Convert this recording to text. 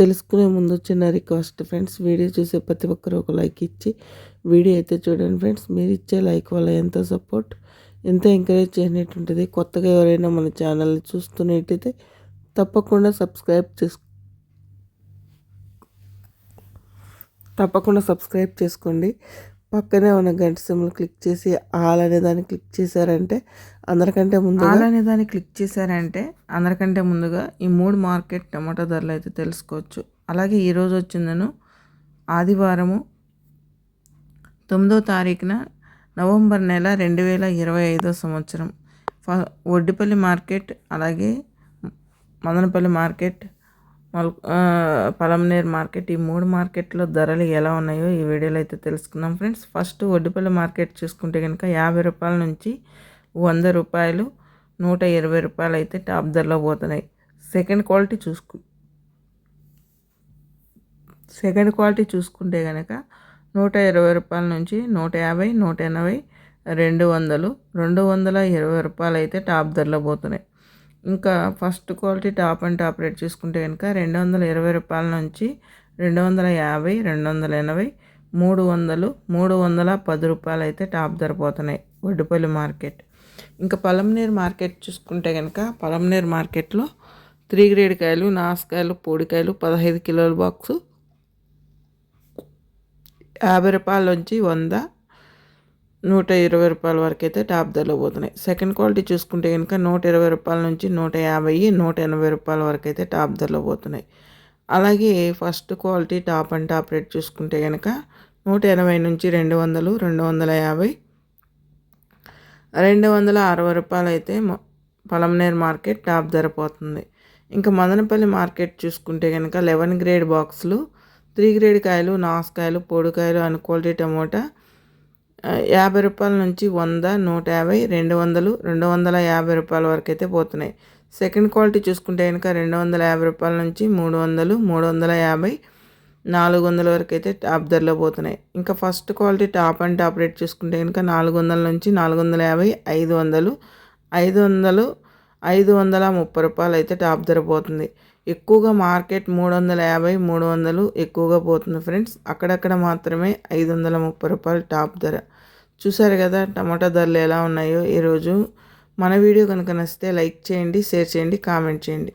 తెలుసుకునే ముందు చిన్న రిక్వెస్ట్ ఫ్రెండ్స్. వీడియో చూసే ప్రతి ఒక్కరు ఒక లైక్ ఇచ్చి వీడియో అయితే చూడండి ఫ్రెండ్స్. మీరు ఇచ్చే లైక్ వల్ల ఎంతో సపోర్ట్ ఎంతో ఎంకరేజ్ చేయనట్టు ఉంటుంది కొత్తగా ఎవరైనా మన ఛానల్ని చూస్తున్నట్టయితే తప్పకుండా సబ్స్క్రైబ్ చేసు తప్పకుండా సబ్స్క్రైబ్ చేసుకోండి. పక్కనే ఉన్న గంట సింబల్ క్లిక్ చేసి ఆల్ అనే దాన్ని క్లిక్ చేశారంటే అందరికంటే ముందు ఆల్ అనే దాన్ని క్లిక్ చేశారంటే అందరికంటే ముందుగా ఈ మూడు మార్కెట్ టమాటో ధరలు అయితే తెలుసుకోవచ్చు. అలాగే ఈరోజు వచ్చిందను ఆదివారము తొమ్మిదో తారీఖున నవంబర్ నెల రెండు వేల ఇరవై ఐదో సంవత్సరం. ఫ ఒడ్డిపల్లి మార్కెట్ అలాగే మదనపల్లి మార్కెట్ మల్ పలంనేర్ మార్కెట్. ఈ మూడు మార్కెట్లో ధరలు ఎలా ఉన్నాయో ఈ వీడియోలో అయితే తెలుసుకుందాం ఫ్రెండ్స్. ఫస్ట్ ఒడ్డుపల్లి మార్కెట్ చూసుకుంటే కనుక యాభై రూపాయల నుంచి వంద రూపాయలు నూట ఇరవై రూపాయలు అయితే టాప్ ధరలో పోతున్నాయి. సెకండ్ క్వాలిటీ చూసుకు సెకండ్ క్వాలిటీ చూసుకుంటే కనుక నూట ఇరవై రూపాయల నుంచి నూట యాభై నూట ఎనభై రెండు వందలు రెండు వందల ఇరవై రూపాయలు అయితే టాప్ ధరలో పోతున్నాయి. ఇంకా first quality top and top rate చూసుకుంటే కనుక రెండు వందల ఇరవై రూపాయల నుంచి రెండు వందల యాభై రెండు వందల ఎనభై మూడు వందలు మూడు వందల పది రూపాయలు అయితే టాప్ ధర పోతున్నాయి వడ్డుపల్లి మార్కెట్. ఇంకా పలంనీర్ మార్కెట్ చూసుకుంటే కనుక పలంనీర్ మార్కెట్లో త్రీ గ్రేడ్ కాయలు నాసుకాయలు పొడికాయలు పదహైదు కిలోల బాక్సు యాభై రూపాయల నుంచి వంద నూట ఇరవై రూపాయల వరకు అయితే టాప్ ధరలో పోతున్నాయి. సెకండ్ క్వాలిటీ చూసుకుంటే కనుక నూట ఇరవై రూపాయల నుంచి నూట యాభై నూట ఎనభై రూపాయల వరకు అయితే టాప్ ధరలో పోతున్నాయి. అలాగే first quality top and top rate చూసుకుంటే కనుక నూట ఎనభై నుంచి రెండు వందలు రెండు వందల యాభై. రెండు వందల అరవై రూపాయలు అయితే పలంనేర్ మార్కెట్ టాప్ ధర పోతుంది. ఇంకా మదనపల్లి మార్కెట్ చూసుకుంటే కనుక లెవెన్ గ్రేడ్ బాక్సులు త్రీ గ్రేడ్ కాయలు నాసుకాయలు పొడికాయలు అండ్ క్వాలిటీ టమోటా యాభై రూపాయల నుంచి వంద నూట యాభై రెండు వందలు రెండు వందల యాభై రూపాయల వరకు అయితే పోతున్నాయి. సెకండ్ క్వాలిటీ చూసుకుంటే కనుక రెండు వందల యాభై రూపాయల నుంచి మూడు వందలు మూడు వందల యాభై నాలుగు వందల వరకు అయితే టాప్ ధరలో పోతున్నాయి. ఇంకా first quality top and top rate చూసుకుంటే కనుక నాలుగు వందల నుంచి నాలుగు వందల యాభై ఐదు వందలు ఐదు వందలు ఐదు వందల ముప్పై రూపాయలు అయితే టాప్ ధర పోతుంది. ఎక్కువగా మార్కెట్ మూడు వందల యాభై మూడు వందలు ఎక్కువగా పోతుంది ఫ్రెండ్స్. అక్కడక్కడ మాత్రమే ఐదు వందల ముప్పై రూపాయలు టాప్ ధర. చూసారు కదా టమాటా ధరలు ఎలా ఉన్నాయో ఈరోజు. మన వీడియో కనుక నచ్చితే లైక్ చేయండి షేర్ చేయండి కామెంట్ చేయండి.